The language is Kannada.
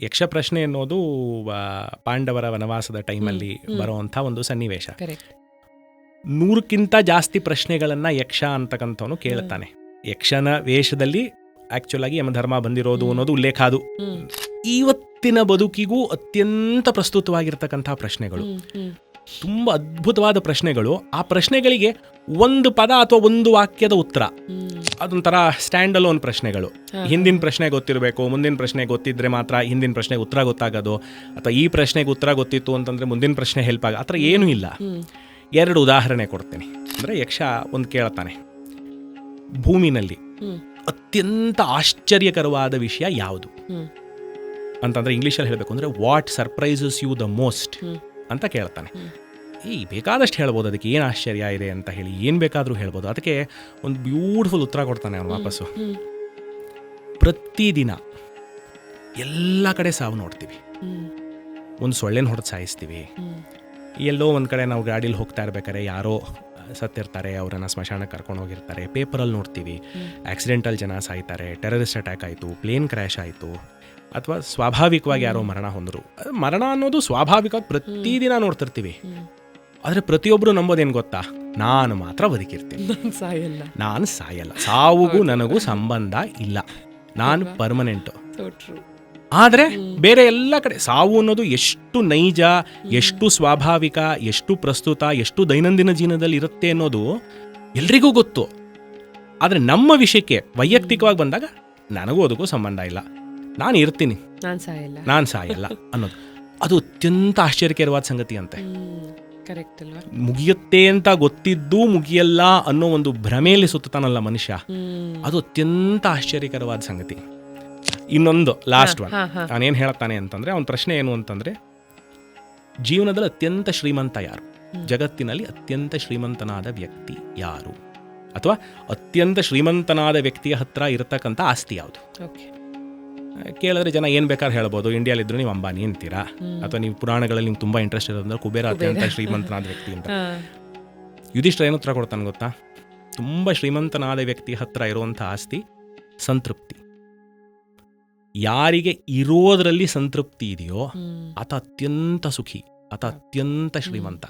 ಯಕ್ಷ ಪ್ರಶ್ನೆ ಅನ್ನೋದು ಪಾಂಡವರ ವನವಾಸದ ಟೈಮಲ್ಲಿ. ಬರುವಂಥ ಒಂದು ಸನ್ನಿವೇಶ. ನೂರಕ್ಕಿಂತ ಜಾಸ್ತಿ ಪ್ರಶ್ನೆಗಳನ್ನು ಯಕ್ಷ ಅಂತಕ್ಕಂಥವನು ಕೇಳ್ತಾನೆ. ಯಕ್ಷನ ವೇಷದಲ್ಲಿ ಆಕ್ಚುಲ್ ಆಗಿ ಯಮಧರ್ಮ ಬಂದಿರೋದು ಅನ್ನೋದು ಉಲ್ಲೇಖ ಅದು. ಇವತ್ತಿನ ಬದುಕಿಗೂ ಅತ್ಯಂತ ಪ್ರಸ್ತುತವಾಗಿರ್ತಕ್ಕಂಥ ಪ್ರಶ್ನೆಗಳು. ತುಂಬ ಅದ್ಭುತವಾದ ಪ್ರಶ್ನೆಗಳು. ಆ ಪ್ರಶ್ನೆಗಳಿಗೆ ಒಂದು ಪದ ಅಥವಾ ಒಂದು ವಾಕ್ಯದ ಉತ್ತರ. ಅದೊಂಥರ ಸ್ಟ್ಯಾಂಡ್ ಅಲೋನ್ ಪ್ರಶ್ನೆಗಳು ಹಿಂದಿನ ಪ್ರಶ್ನೆ ಗೊತ್ತಿರಬೇಕು ಮುಂದಿನ ಪ್ರಶ್ನೆ ಗೊತ್ತಿದ್ರೆ ಮಾತ್ರ ಹಿಂದಿನ ಪ್ರಶ್ನೆಗೆ ಉತ್ತರ ಗೊತ್ತಾಗೋದು ಅಥವಾ ಈ ಪ್ರಶ್ನೆಗೆ ಉತ್ತರ ಗೊತ್ತಿತ್ತು ಅಂತಂದ್ರೆ ಮುಂದಿನ ಪ್ರಶ್ನೆ ಹೆಲ್ಪ್ ಆಗ ಆ ಥರ ಏನೂ ಇಲ್ಲ. ಎರಡು ಉದಾಹರಣೆ ಕೊಡ್ತೇನೆ. ಅಂದರೆ ಯಕ್ಷ ಒಂದು ಕೇಳ್ತಾನೆ. ಭೂಮಿನಲ್ಲಿ ಅತ್ಯಂತ ಆಶ್ಚರ್ಯಕರವಾದ ವಿಷಯ ಯಾವುದು? ಅಂತಂದರೆ ಇಂಗ್ಲೀಷಲ್ಲಿ ಹೇಳಬೇಕು ಅಂದರೆ what surprises you the most ಅಂತ ಕೇಳ್ತಾನೆ. ಈ ಬೇಕಾದಷ್ಟು ಹೇಳ್ಬೋದು. ಅದಕ್ಕೆ ಏನು ಆಶ್ಚರ್ಯ ಇದೆ ಅಂತ ಹೇಳಿ ಏನು ಬೇಕಾದರೂ ಹೇಳ್ಬೋದು. ಅದಕ್ಕೆ ಒಂದು ಬ್ಯೂಟಿಫುಲ್ ಉತ್ತರ ಕೊಡ್ತಾನೆ ಅವನು ವಾಪಸ್ಸು. ಪ್ರತಿದಿನ ಎಲ್ಲ ಕಡೆ ಸಾವು ನೋಡ್ತೀವಿ. ಒಂದು ಸೊಳ್ಳೆನ ಹೊಡೆದು ಸಾಯಿಸ್ತೀವಿ. ಎಲ್ಲೋ ಒಂದು ಕಡೆ ನಾವು ಗಾಡೀಲಿ ಹೋಗ್ತಾ ಇರ್ಬೇಕಾದ್ರೆ ಯಾರೋ ಸತ್ತಿರ್ತಾರೆ ಅವರನ್ನು ಸ್ಮಶಾನಕ್ಕೆ ಕರ್ಕೊಂಡು ಹೋಗಿರ್ತಾರೆ. ಪೇಪರಲ್ಲಿ ನೋಡ್ತೀವಿ. ಆಕ್ಸಿಡೆಂಟಲ್ ಜನ ಸಾಯ್ತಾರೆ ಟೆರರಿಸ್ಟ್ ಅಟ್ಯಾಕ್ ಆಯಿತು ಪ್ಲೇನ್ ಕ್ರ್ಯಾಶ್ ಆಯಿತು ಅಥವಾ ಸ್ವಾಭಾವಿಕವಾಗಿ ಯಾರೋ ಮರಣ ಹೊಂದರು. ಮರಣ ಅನ್ನೋದು ಸ್ವಾಭಾವಿಕವಾಗಿ ಪ್ರತಿದಿನ ನೋಡ್ತಿರ್ತೀವಿ. ಆದರೆ ಪ್ರತಿಯೊಬ್ಬರು ನಂಬೋದೇನು ಗೊತ್ತಾ? ನಾನು ಮಾತ್ರ ಬದುಕಿರ್ತೀನಿ. ನಾನ್ ಸಾಯಲ್ಲ. ನಾನು ಸಾಯಲ್ಲ. ಸಾವುಗೂ ನನಗೂ ಸಂಬಂಧ ಇಲ್ಲ. ನಾನು? ಪರ್ಮನೆಂಟು ಆದರೆ ಬೇರೆ ಎಲ್ಲ ಕಡೆ ಸಾವು ಅನ್ನೋದು ಎಷ್ಟು ನೈಜ ಎಷ್ಟು ಸ್ವಾಭಾವಿಕ ಎಷ್ಟು ಪ್ರಸ್ತುತ ಎಷ್ಟು ದೈನಂದಿನ ಜೀವನದಲ್ಲಿ ಇರುತ್ತೆ ಅನ್ನೋದು ಎಲ್ರಿಗೂ ಗೊತ್ತು. ಆದರೆ ನಮ್ಮ ವಿಷಯಕ್ಕೆ ವೈಯಕ್ತಿಕವಾಗಿ ಬಂದಾಗ ನನಗೂ ಅದಕ್ಕೂ ಸಂಬಂಧ ಇಲ್ಲ. ನಾನು ಇರ್ತೀನಿ. ನಾನ್ ಸಾಯಲ್ಲ. ನಾನು ಸಾಯಲ್ಲ ಅನ್ನೋದು. ಅದು ಅತ್ಯಂತ ಆಶ್ಚರ್ಯಕರವಾದ ಸಂಗತಿ ಅಂತೆ ಕರೆಕ್ಟ್ ಅಲ್ವಾ? ಮುಗಿಯುತ್ತೆ ಅಂತ ಗೊತ್ತಿದ್ದು ಮುಗಿಯಲ್ಲ ಅನ್ನೋ ಒಂದು ಭ್ರಮೆಯಲ್ಲಿ ಸುತ್ತಾನಲ್ಲ ಮನುಷ್ಯ. ಅದು ಅತ್ಯಂತ ಆಶ್ಚರ್ಯಕರವಾದ ಸಂಗತಿ. ಇನ್ನೊಂದು ಲಾಸ್ಟ್ ಒನ್ ನಾನೇನು ಹೇಳ್ತಾನೆ ಅಂತಂದ್ರೆ ಅವನ ಪ್ರಶ್ನೆ ಏನು ಅಂತಂದ್ರೆ ಜೀವನದಲ್ಲಿ ಅತ್ಯಂತ ಶ್ರೀಮಂತ ಯಾರು? ಜಗತ್ತಿನಲ್ಲಿ ಅತ್ಯಂತ ಶ್ರೀಮಂತನಾದ ವ್ಯಕ್ತಿ ಯಾರು? ಅಥವಾ ಅತ್ಯಂತ ಶ್ರೀಮಂತನಾದ ವ್ಯಕ್ತಿಯ ಹತ್ರ ಇರತಕ್ಕಂಥ ಆಸ್ತಿ ಯಾವುದು? ಓಕೆ ಕೇಳಿದ್ರೆ ಜನ ಏನು ಬೇಕಾದ್ರೆ ಹೇಳ್ಬೋದು. ಇಂಡಿಯಾಲಿದ್ರು ನೀವು ಅಂಬಾನಿ ಅಂತೀರಾ? ಅಥವಾ ನೀವು ಪುರಾಣಗಳಲ್ಲಿ ನಿಮ್ಗೆ ತುಂಬ ಇಂಟ್ರೆಸ್ಟ್ ಇರೋದಂದ್ರೆ ಕುಬೇರ ಅತ್ಯಂತ ಶ್ರೀಮಂತನಾದ ವ್ಯಕ್ತಿ ಅಂತ. ಯುಧಿಷ್ಠರ ಏನು ಉತ್ತರ ಕೊಡ್ತಾನೆ ಗೊತ್ತಾ? ತುಂಬ ಶ್ರೀಮಂತನಾದ ವ್ಯಕ್ತಿ ಹತ್ರ ಇರುವಂಥ ಆಸ್ತಿ ಸಂತೃಪ್ತಿ. ಯಾರಿಗೆ ಇರೋದರಲ್ಲಿ ಸಂತೃಪ್ತಿ ಇದೆಯೋ ಆತ ಅತ್ಯಂತ ಸುಖಿ ಆತ ಅತ್ಯಂತ ಶ್ರೀಮಂತ.